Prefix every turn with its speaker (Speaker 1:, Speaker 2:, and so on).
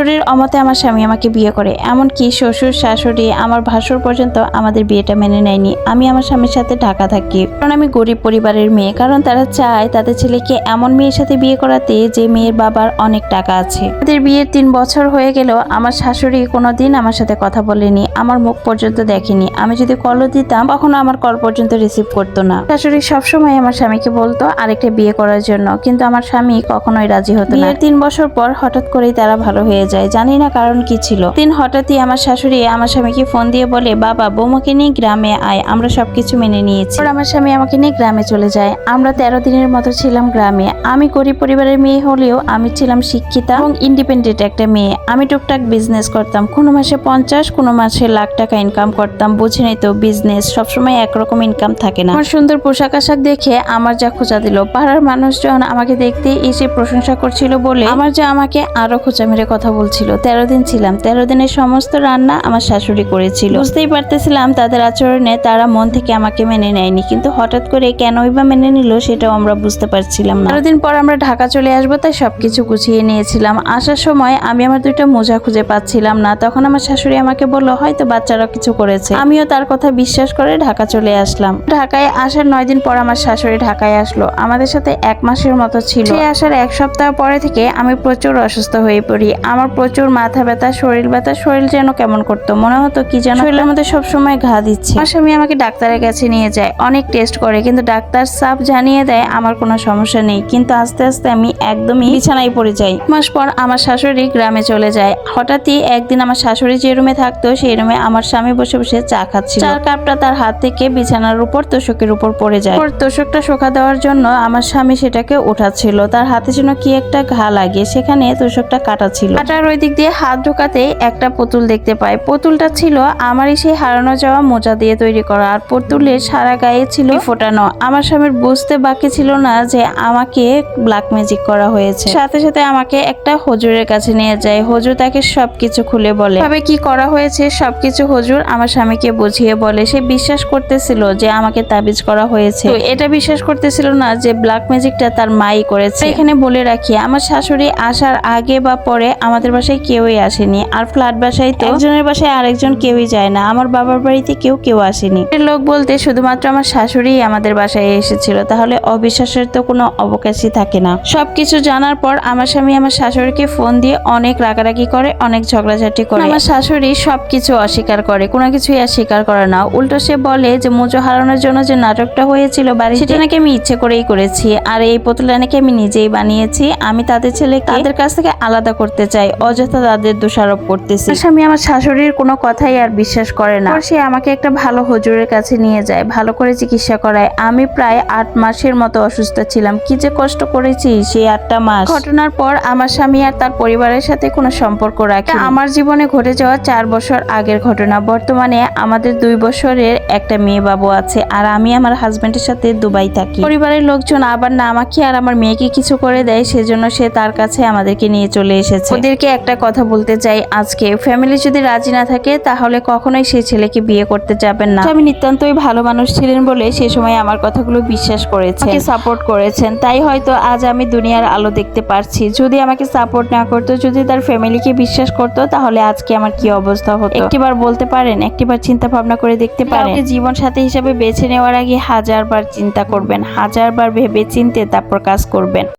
Speaker 1: শাশুড়ির অমতে আমার স্বামী আমাকে বিয়ে করে। এমনকি শ্বশুর, শাশুড়ি আমার ভাসুর পর্যন্ত আমাদের বিয়েটা মেনে নেয়নি। আমি আমার স্বামীর সাথে ঢাকা থাকি। কারণ আমি গরিব পরিবারের মেয়ে। কারণ তারা চায় তাদের ছেলেকে এমন মেয়ের সাথে বিয়ে করাতে যে মেয়ের বাবার অনেক টাকা আছে। তাদের বিয়ের তিন বছর হয়ে গেল আমার শাশুড়ি কোনোদিন আমার সাথে কথা বলেনি। আমার মুখ পর্যন্ত দেখেনি। আমি যদি কলও দিতাম, কখনো আমার কল পর্যন্ত রিসিভ করতো না। শাশুড়ি সবসময় আমার স্বামীকে বলতো আরেকটা বিয়ে করার জন্য। কিন্তু আমার স্বামী কখনোই রাজি হতো না। তিন বছর পর হঠাৎ করেই তারা ভালো হয়ে যায়, জানি না কারণ কি ছিল। দিন হঠাৎই আমার শাশুড়ি আমার স্বামীকে ফোন দিয়ে বলে, বাবা, বৌমাকে নিয়ে গ্রামে আয়, আমরা সবকিছু মেনে নিয়েছি। আমার স্বামী আমাকে নিয়ে গ্রামে চলে যায়। আমরা তেরো দিনের মতো ছিলাম গ্রামে। আমি গরিব পরিবারের মেয়ে হলেও আমি ছিলাম শিক্ষিতা এবং ইন্ডিপেন্ডেন্ট একটা মেয়ে। আমি টুকটাক বিজনেস করতাম। কোনো মাসে পঞ্চাশ, কোনো মাসে লাখ টাকা ইনকাম করতাম। বুঝে তো বিজনেস সবসময় একরকম ইনকাম থাকে না। আমার সুন্দর পোশাক আশাক দেখে আমার যা খোঁজা দিল। পাড়ার মানুষজন আমাকে দেখতে এসে প্রশংসা করছিল বলে আমার যা আমাকে আরও খোঁচা মেরে কথা বলছিল, তেরো দিন ছিলাম। তেরো দিনের সমস্ত রান্না আমার শাশুড়ি করেছিল। বুঝতেই পারতেছিলাম তাদের আচরণে তারা মন থেকে আমাকে মেনে নেয়নি। কিন্তু হঠাৎ করে কেনই বা মেনে নিল সেটাও আমরা বুঝতে পারছিলাম না। দিন পর আমরা ঢাকা চলে আসব, তাই সবকিছু গুছিয়ে নিয়েছিলাম। আসার সময় আমি আমার দুইটা মোজা খুঁজে পাচ্ছিলাম না। তখন আমার শাশুড়ি আমাকে বলল, হয়তো বাচ্চারা কিছু করেছে। আমিও তার কথা বিশ্বাস করে ঢাকা চলে আসলাম। ঢাকায় আসার নয় দিন পর আমার শাশুড়ি ঢাকায় আসলো। আমাদের সাথে এক মাসের মতো ছিল। সে আসার এক সপ্তাহ পরে থেকে আমি প্রচুর অসুস্থ হয়ে পড়ি। আমার প্রচুর মাথা ব্যথা, শরীর ব্যথা, শরীর যেন কেমন করতো, মনে হতো কি যেন শরীরের মধ্যে সবসময় ঘা দিচ্ছে। আমার স্বামী আমাকে ডাক্তারের কাছে নিয়ে যায়, অনেক টেস্ট করে, কিন্তু ডাক্তার সাফ জানিয়ে দেয়, আমার কোনো সমস্যা নেই। কিন্তু আস্তে আস্তে আমি একদমই বিছানায় পড়ে যাই। মাস পর আমার শাশুড়ি গ্রামে চলে যায়। হঠাৎই একদিন আমার শাশুড়ি যে রুমে থাকতো, সেই রুমে আমার স্বামী বসে বসে চা খাচ্ছিল। চার কাপটা তার হাত থেকে বিছানার উপর, তোষকের উপর পড়ে যায়। তোষকটা শোকা দেওয়ার জন্য আমার স্বামী সেটাকে উঠাচ্ছিল তার হাতে যেন কি একটা ঘা লাগে, সেখানে তোষকটা কাটা ছিল। কাটার ওই দিক দিয়ে হাত ঢোকাতে একটা পুতুল দেখতে পাই। পুতুলটা ছিল আমারই সেই হারানো যাওয়া মোজা দিয়ে তৈরি করা আর পুতুলের সারা গায়ে ছিল ফোটানো। আমার স্বামীর বুঝতে বাকি ছিল না যে আমাকে ব্ল্যাক ম্যাজিক করা হয়েছে। সাথে সাথে আমাকে একটা হুজুরের কাছে নিয়ে যায়। হুজুর তাকে সবকিছু খুলে বলে। তবে কি করা হয়েছে? সবকিছু হুজুর আমার স্বামীকে বুঝিয়ে বলে। সে বিশ্বাস করতেছিল যে আমাকে তাবিজ করা হয়েছে। তো এটা বিশ্বাস করতেছিল না যে ব্ল্যাক ম্যাজিকটা তার মাই করেছে। এখানে বলে রাখি আমার শাশুড়ি আসার আগে বা পরে আমাদের বাসায় কেউই আসেনি। আর ফ্ল্যাট বাসায় তো একজনের বাসায় আরেকজন কেউই যায় না। আমার বাবার বাড়িতে কেউ কেউ আসেনি। লোক বলতে শুধুমাত্র আমার শাশুড়ি আমাদের বাসায় এসেছিল। তাহলে অবিশ্বাসের তো কোনো অবকাশই থাকে না। সবকিছু জানার পর আমার স্বামী আমার শাশুড়িকে ফোন দিয়ে অনেক রাগারাগি করে, অনেক ঝগড়াঝাটি করে। আমার শাশুড়ি সবকিছু অস্বীকার করে। কোনো কিছুই আর স্বীকার করে না। উল্টো সে বলে যে, মোজো হারানোর জন্য যে নাটকটা হয়েছিল বাড়ি সেটা নাকি আমি ইচ্ছে করেই করেছি। আর এই পুতুলটা নাকি আমি নিজেই বানিয়েছি। আমি তাদের ছেলেকে, তাদের কাছ থেকে আলাদা করতে চাই। অযথা তাদের দোষারোপ করতেছে। স্বামী আমার শাশুড়ির কোনো কথাই আর বিশ্বাস করে না। সে আমাকে একটা ভালো হুজুরের কাছে নিয়ে যায় ভালো করে চিকিৎসা করায়। আমি প্রায় আট মাসের মতো অসুস্থ ছিলাম। কি যে কষ্ট করেছি সেই আটটা মাস। ঘটনার পর আমার স্বামী আর তার পরিবারের সাথে কোনো সম্পর্ক রাখে আমার জীবনে ঘটে যাওয়া চার বছর আগের ঘটনা। বর্তমানে আমাদের দুই বছরের একটা মেয়ে বাবু আছে আর আমি আমার হাজবেন্ডের সাথে দুবাই থাকি। পরিবারের লোকজন আবার না আমাকে আর আমার মেয়েকে কিছু করে দেয় সেজন্য সে তার কাছে আমাদেরকে নিয়ে চলে এসেছে। ওদেরকে একটা কথা বলতে চাই আজকে। ফ্যামিলি যদি রাজি না থাকে তাহলে কখনোই সেই ছেলেকে বিয়ে করতে যাবেন না। আমি নিতান্তই ভালো মানুষ ছিলেন বলে সে সময় আমার কথাগুলো বিশ্বাস করেছে সাপোর্ট করেছেন। তাই হয়তো আজ আমি দুনিয়ার আলো দেখতে পারছি। যদি আমাকে সাপোর্ট না করতো যদি তার ফ্যামিলিকে বিশ্বাস করতো তাহলে আজকে আমার কি অবস্থা হতো? একটিবার বলতে পারেন একটিবার চিন্তা ভাবনা করে দেখতে পারেন। জীবন সাথী হিসেবে বেছে নেওয়ার আগে হাজারবার চিন্তা করবেন হাজারবার ভেবে চিনতে তারপর কাজ করবেন।